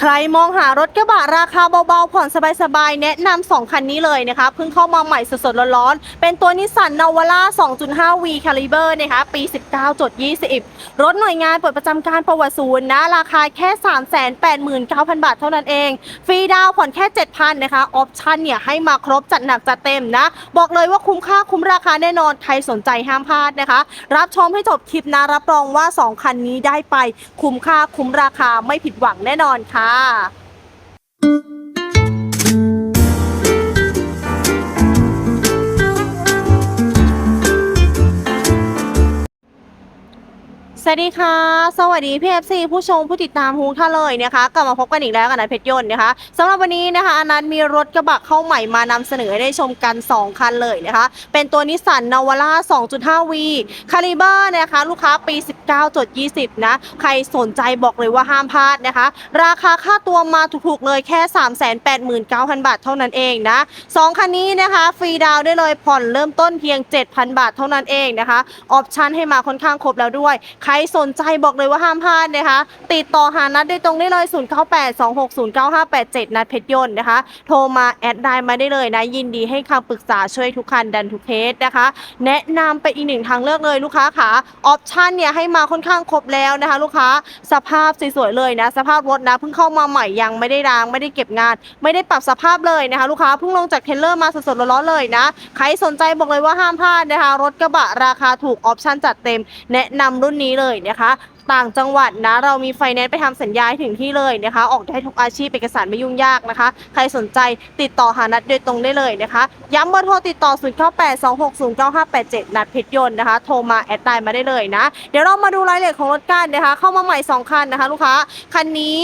ใครมองหารถกระบะราคาเบาๆ ผ่อนสบายๆ แนะนำ2คันนี้เลยนะคะเพิ่งเข้ามาใหม่สดๆ ร้อนๆ เป็นตัวนิสสันนาวาร่า 2.5V Caliber นะคะปี 19.20 รถหน่วยงานเปิดประจำการประวัติศูนย์นะ ราคาแค่ 389,000 บาทเท่านั้นเอง ฟรีดาวผ่อนแค่ 7,000 นะคะ ออปชั่นเนี่ยให้มาครบจัดหนักจัดเต็มนะ บอกเลยว่าคุ้มค่าคุ้มราคาแน่นอนใครสนใจห้ามพลาดนะคะ รับชมให้จบคลิปนะรับรองว่า 2 คันนี้ได้ไปคุ้มค่าคุ้มราคาไม่ผิดหวังแน่นอนค่ะค่ะ สวัสดีค่ะ สวัสดีพี่เอฟซีผู้ชมผู้ติดตามทุกท่านเลยนะคะ กลับมาพบกันอีกแล้วกับนัทเพชรยนต์นะคะสำหรับวันนี้นะคะอนันต์มีรถกระบะเข้าใหม่มานำเสนอให้ได้ชมกัน 2 คันเลยนะคะ เป็นตัวนิสสันนาวาร่า 2.5V คาลิเบอร์นะคะ ลูกค้าปี 19.20 นะ ใครสนใจบอกเลยว่าห้ามพลาดนะคะ ราคาค่าตัวมาถูกๆเลยแค่ 389,000 บาทเท่านั้นเองนะสองคันนี้นะคะฟรีดาวได้เลยผ่อนเริ่มต้นเพียง 7,000 บาทเท่านั้นเองนะคะออปชั่นให้มาค่อนข้างครบแล้วด้วยใครสนใจบอกเลยว่าห้ามพลาดนะคะ ติดต่อหานัดได้ตรงได้เลย 0982609587 นัดเพชรยนต์นะคะ โทรมาแอดไลน์มาได้เลยนะ ยินดีให้คำปรึกษาช่วยทุกคันดันทุกเคสนะคะ แนะนำเป็นอีกหนึ่งทางเลือกเลยลูกค้าค่ะออปชันเนี่ยให้มาค่อนข้างครบแล้วนะคะ ลูกค้าสภาพสวยๆเลยนะ สภาพรถนะเพิ่งเข้ามาใหม่ยังไม่ได้ล้างไม่ได้เก็บงาน ไม่ได้ปรับสภาพเลยนะคะ ลูกค้าเพิ่งลงจากเทรลเลอร์มาสดๆร้อนๆเลยนะใครสนใจบอกเลยว่าห้ามพลาดนะคะ รถกระบะราคาถูกออปชันจัดเต็ม แนะนำรุ่นนี้เลยเลยนะคะ ต่างจังหวัดนะ เรามีไฟแนนซ์ไปทำสัญญาให้ถึงที่เลยนะคะ ออกได้ทุกอาชีพเอกสารไม่ยุ่งยากนะคะ ใครสนใจติดต่อหานัดโดยตรงได้เลยนะคะ ย้ำเบอร์โทรติดต่อ 0982609587 นัดเพชรยนต์นะคะ โทรมาแอดไลน์มาได้เลยนะ เดี๋ยวเรามาดูรายละเอียดของรถกันนะคะ เข้ามาใหม่ 2 คันนะคะ ลูกค้า คันนี้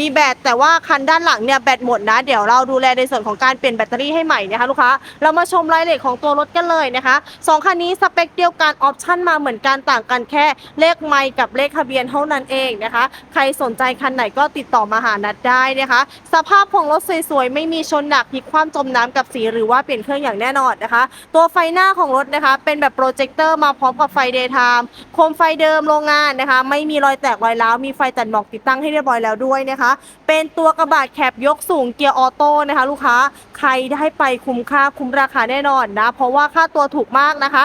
มีแบตแต่ว่าคันด้านหลังเนี่ยแบตหมดนะ เดี๋ยวเราดูแลในส่วนของการเปลี่ยนแบตเตอรี่ให้ใหม่นะคะลูกค้า เรามาชมรายละเอียดของตัวรถกันเลยนะคะสองคันนี้สเปคเดียวกันออปชั่นมาเหมือนกันต่างกันแค่เลขไมค์กับเลขทะเบียนเท่านั้นเองนะคะ ใครสนใจคันไหนก็ติดต่อมาหานัดได้นะคะ สภาพของรถสวยๆ ไม่มีชนหนักพลิกคว่ำจมน้ำกับสีหรือว่าเปลี่ยนเครื่องอย่างแน่นอนนะคะ ตัวไฟหน้าของรถนะคะ เป็นแบบโปรเจคเตอร์มาพร้อมกับไฟเดย์ไทม์โคมไฟเดิมโรงงานนะคะ ไม่มีรอยแตกรอยร้าวมีไฟตัดหมอกติดตั้งให้เรียบร้อยแล้วด้วยนะคะ เป็นตัวกระบะแคปยกสูงเกียร์ออโต้นะคะ ลูกค้าใครได้ไปคุ้มค่าคุ้มราคาแน่นอนนะ เพราะว่าค่าตัวถูกมากนะคะ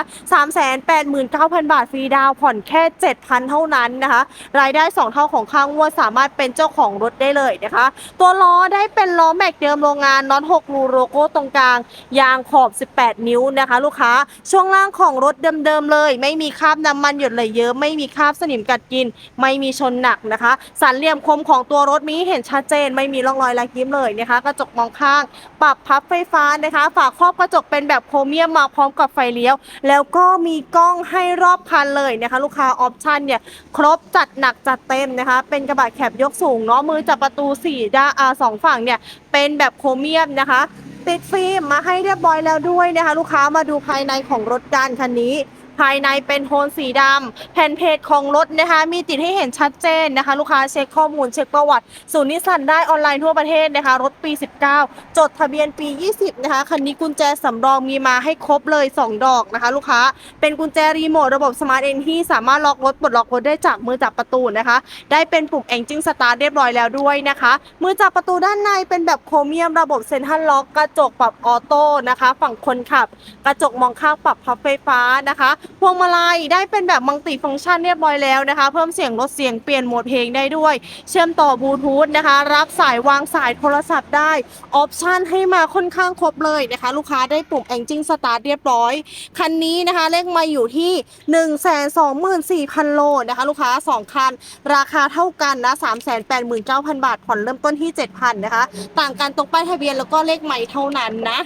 389,000 บาทฟรีดาวผ่อนแค่ 7,000 เท่านั้นนะคะ รายได้ 2 เท่าของค่างวดสามารถเป็นเจ้าของรถได้เลยนะคะ ตัวล้อได้เป็นล้อแม็กเดิมโรงงานน็อต6รูโลโก้ตรงกลาง ยางขอบ 18 นิ้วนะคะ ลูกค้าช่วงล่างของรถเดิมๆเลย ไม่มีคราบน้ำมันหยดไหลเยอะไม่มีคราบสนิมกัดกิน ไม่มีชนหนักนะคะ สันเหลี่ยมคมของตัวรถมีเห็นชัดเจน ไม่มีร่องรอยลายยิ้มเลยนะคะกระจกมองข้างปรับพับไฟฟ้านะคะ ฝาครอบกระจกเป็นแบบโครเมียมมาพร้อมกับไฟเลี้ยว แล้วก็มีกล้องให้รอบคันเลยนะคะ ลูกค้าออปชั่นเนี่ยครบจัดหนักจัดเต็มนะคะ เป็นกระบะแคบยกสูงเนาะมือจับประตูสี่ด้านอ่าสองฝั่งเนี่ยเป็นแบบโครเมียมนะคะ ติดฟิล์มมาให้เรียบร้อยแล้วด้วยนะคะ ลูกค้ามาดูภายในของรถกันคันนี้ ภายในเป็นโทนสีดำแผ่นเพจของรถนะคะ มีติดให้เห็นชัดเจนนะคะ ลูกค้าเช็คข้อมูลเช็คประวัติศูนย์นิสสันได้ออนไลน์ทั่วประเทศนะคะ รถปี 19 จดทะเบียนปี 20 นะคะ คันนี้กุญแจสำรองมีมาให้ครบเลย 2 ดอกนะคะ ลูกค้าเป็นกุญแจรีโมทระบบสมาร์ทเองที่สามารถล็อกรถปลดล็อกรถได้จากมือจับประตูนะคะ ได้เป็นปุ่มเองจิ้งสตาร์ทเรียบร้อยแล้วด้วยนะคะ มือจับประตูด้านในเป็นแบบโครเมียมระบบเซ็นทรัลล็อกกระจกปรับออโต้นะคะ ฝั่งคนขับ กระจกมองข้างปรับพับไฟฟ้านะคะพวงมาลัยได้เป็นแบบมัลติฟังก์ชันเรียบร้อยแล้วนะคะ เพิ่มเสียงลดเสียงเปลี่ยนโหมดเพลงได้ด้วย เชื่อมต่อบลูทูธนะคะ รับสายวางสายโทรศัพท์ได้ ออปชันให้มาค่อนข้างครบเลยนะคะ ลูกค้าได้ปุ่ม Engine Start เรียบร้อย คันนี้นะคะเลขมาอยู่ที่ 1 2 4 0 0 0 โลนะคะ ลูกค้า 2 คัน ราคาเท่ากันนะ 389,000 บาท ผ่อนเริ่มต้นที่ 7,000 นะคะ ต่างกันตรงป้ายทะเบียนแล้วก็เลขใหม่เท่านั้นนะ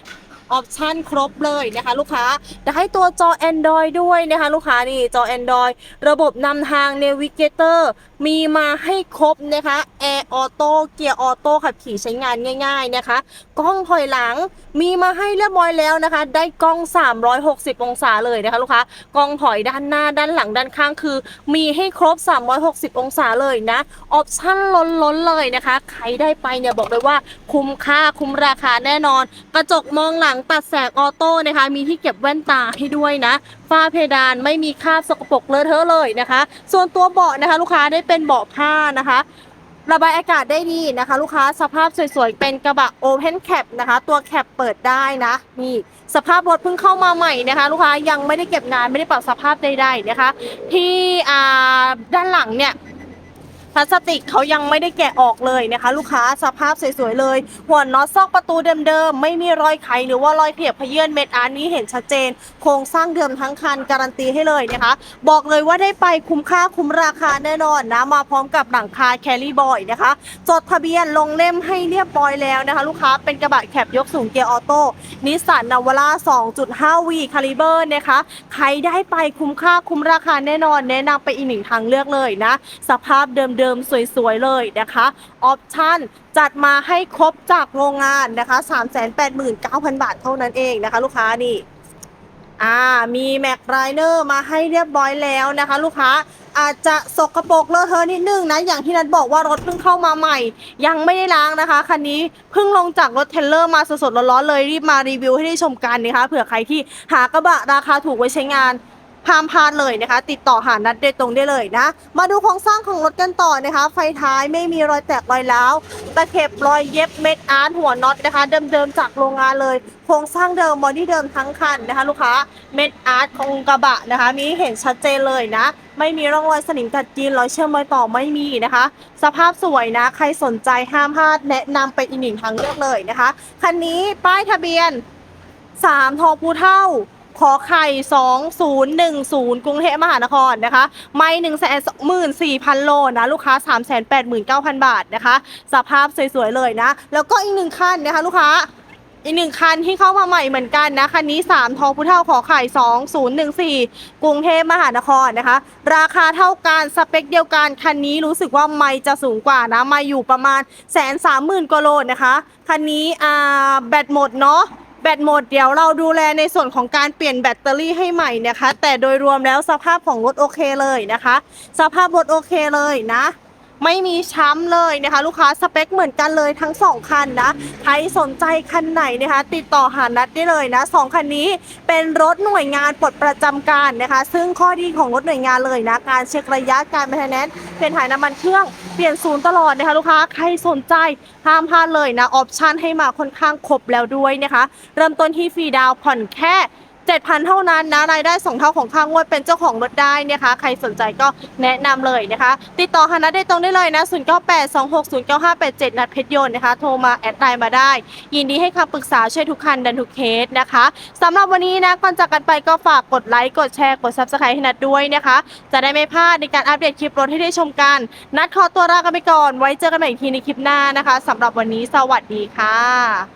ออปชันครบเลยนะคะ ลูกค้าจะให้ตัวจอ Android ด้วยนะคะ ลูกค้านี่จอ Android ระบบนำทาง Navigator มีมาให้ครบนะคะ Air Auto เกียร์ออโต้ขับขี่ใช้งานง่าย ๆนะคะ กล้องถอยหลังมีมาให้เรียบร้อยแล้วนะคะ ได้กล้อง 360 องศาเลยนะคะ ลูกค้ากล้องถอยด้านหน้าด้านหลังด้านข้างคือ มีให้ครบ 360 องศาเลยนะออปชั่นล้นๆเลยนะคะ ใครได้ไปเนี่ยบอกเลยว่าคุ้มค่าคุ้มราคาแน่นอน กระจกมองหลังตัดแสงออโต้นะคะ มีที่เก็บแว่นตาให้ด้วยนะ ฝ้าเพดานไม่มีคราบสกปรกเลอะเทอะเลยนะคะ ส่วนตัวเบาะนะคะ ลูกค้าได้เป็นเบาะผ้านะคะระบายอากาศได้ดีนะคะ ลูกค้าสภาพสวยๆ เป็นกระบะ Open Cap นะคะ ตัวแคปเปิดได้นะนี่สภาพรถเพิ่งเข้ามาใหม่นะคะ ลูกค้ายังไม่ได้เก็บงานไม่ได้ปรับสภาพใดๆนะคะ ที่ด้านหลังเนี่ย พลาสติกเขายังไม่ได้แกะออกเลยนะคะ ลูกค้าสภาพสวยๆเลย หัวน็อตซอกประตูเดิมๆ ไม่มีรอยไขหรือว่ารอยเขียบพเยื่อนเม็ดอาร์นี้เห็นชัดเจน โครงสร้างเดิมทั้งคันการันตีให้เลยนะคะ บอกเลยว่าได้ไปคุ้มค่าคุ้มราคาแน่นอนนะ มาพร้อมกับหลังคาแคลรี่บอยนะคะ จดทะเบียนลงเล่มให้เรียบร้อยแล้วนะคะ ลูกค้าเป็นกระบะแคปยกสูงเกียร์ออโต้นิสสันนาวาร่า2.5 V คาลิเบอร์นะคะ ใครได้ไปคุ้มค่าคุ้มราคาแน่นอน แนะนำไปอีกหนึ่งทางเลือกเลยนะ สภาพเดิมๆสวยๆเลยนะคะออปชั่นจัดมาให้ครบจากโรงงานนะคะ 389,000 บาทเท่านั้นเองนะคะ ลูกค้านี่อ่ามีแม็กไรเนอร์มาให้เรียบร้อยแล้วนะคะ ลูกค้าอาจจะสกรปรกเลอะเทอะนิดนึงนะอย่างที่นัดบอกว่ารถเพิ่งเข้ามาใหม่ ยังไม่ได้ล้างนะคะคันนี้เพิ่งลงจากรถเทลเลอร์มาสดๆร้อนๆเลยรีบมารีวิวให้ได้ชมกันนะคะเผื่อใครที่หากระบะราคาถูกไว้ใช้งาน ห้ามพลาดเลยนะคะ ติดต่อหานัดเดตรงได้เลยนะ มาดูโครงสร้างของรถกันต่อนะคะ ไฟท้ายไม่มีรอยแตกรอยร้าวตะเข็บรอยเย็บเม็ดอาร์ตหัวน็อตนะคะ เดิมๆจากโรงงานเลย โครงสร้างเดิมบอดี้เดิมทั้งคันนะคะ ลูกค้าเม็ดอาร์ตของกระบะนะคะ มีเห็นชัดเจนเลยนะ ไม่มีร่องรอยสนิมกัดกินรอยเชื่อมรอยต่อไม่มีนะคะ สภาพสวยนะ ใครสนใจห้ามพลาดแนะนำไปอีกหนึ่งทางเลือกเลยนะคะคันนี้ป้ายทะเบียนสามทอพูเท่า ขอไข่สองศูนย์หนึ่งศูนย์กรุงเทพมหานครนะคะ ไม่หนึ่งแสนหมื่นสี่พันโลนะลูกค้าสามแสนแปดหมื่นเก้าพันบาทนะคะ สภาพสวยๆเลยนะ แล้วก็อีกหนึ่งคันนะคะลูกค้าอีกหนึ่งคันที่เข้ามาใหม่เหมือนกันนะ คันนี้ 3 ทอผู้เท่าขอไข่ 2014 กรุงเทพมหานครนะคะ ราคาเท่ากัน สเปคเดียวกัน คันนี้รู้สึกว่าไม่จะสูงกว่านะ มาอยู่ประมาณแสนสามหมื่นกว่าโลนะคะ คันนี้อ่าแบตหมดเนาะ แบตหมดเดี๋ยวเราดูแลในส่วนของการเปลี่ยนแบตเตอรี่ให้ใหม่นะคะ แต่โดยรวมแล้วสภาพของรถโอเคเลยนะคะ สภาพรถโอเคเลยนะ ไม่มีช้ำเลยนะคะ ลูกค้าสเปคเหมือนกันเลยทั้งสองคันนะใครสนใจคันไหนนะคะ ติดต่อหานัดได้เลยนะสองคันนี้เป็นรถหน่วยงานปลดประจำการนะคะ ซึ่งข้อดีของรถหน่วยงานเลยนะ การเช็คระยะการแมนเทนแนนเปลี่ยนถ่ายน้ำมันเครื่อง เปลี่ยนศูนย์ตลอดนะคะลูกค้าใครสนใจห้ามพลาดเลยนะออปชันให้มาค่อนข้างครบแล้วด้วยนะคะ เริ่มต้นที่ฟรีดาวผ่อนแค่ 7,000 เท่านั้นนะรายได้สองเท่าของค่างวดเป็นเจ้าของรถได้นะคะ ใครสนใจก็แนะนำเลยนะคะ ติดต่อหานัดได้ตรงได้เลยนะ 0982609587 นัดเพชรยนต์นะคะ โทรมาแอดไลน์มาได้ ยินดีให้คำปรึกษาช่วยทุกคันดันทุกเคสนะคะสำหรับวันนี้นะก่อนจากกันไปก็ฝากกดไลค์กดแชร์กด Subscribe ให้นัดด้วยนะคะ จะได้ไม่พลาดในการอัปเดตคลิปรถให้ได้ชมกัน นัดขอตัวลากันไปก่อน ไว้เจอกันใหม่อีกทีในคลิปหน้านะคะสำหรับวันนี้สวัสดีค่ะ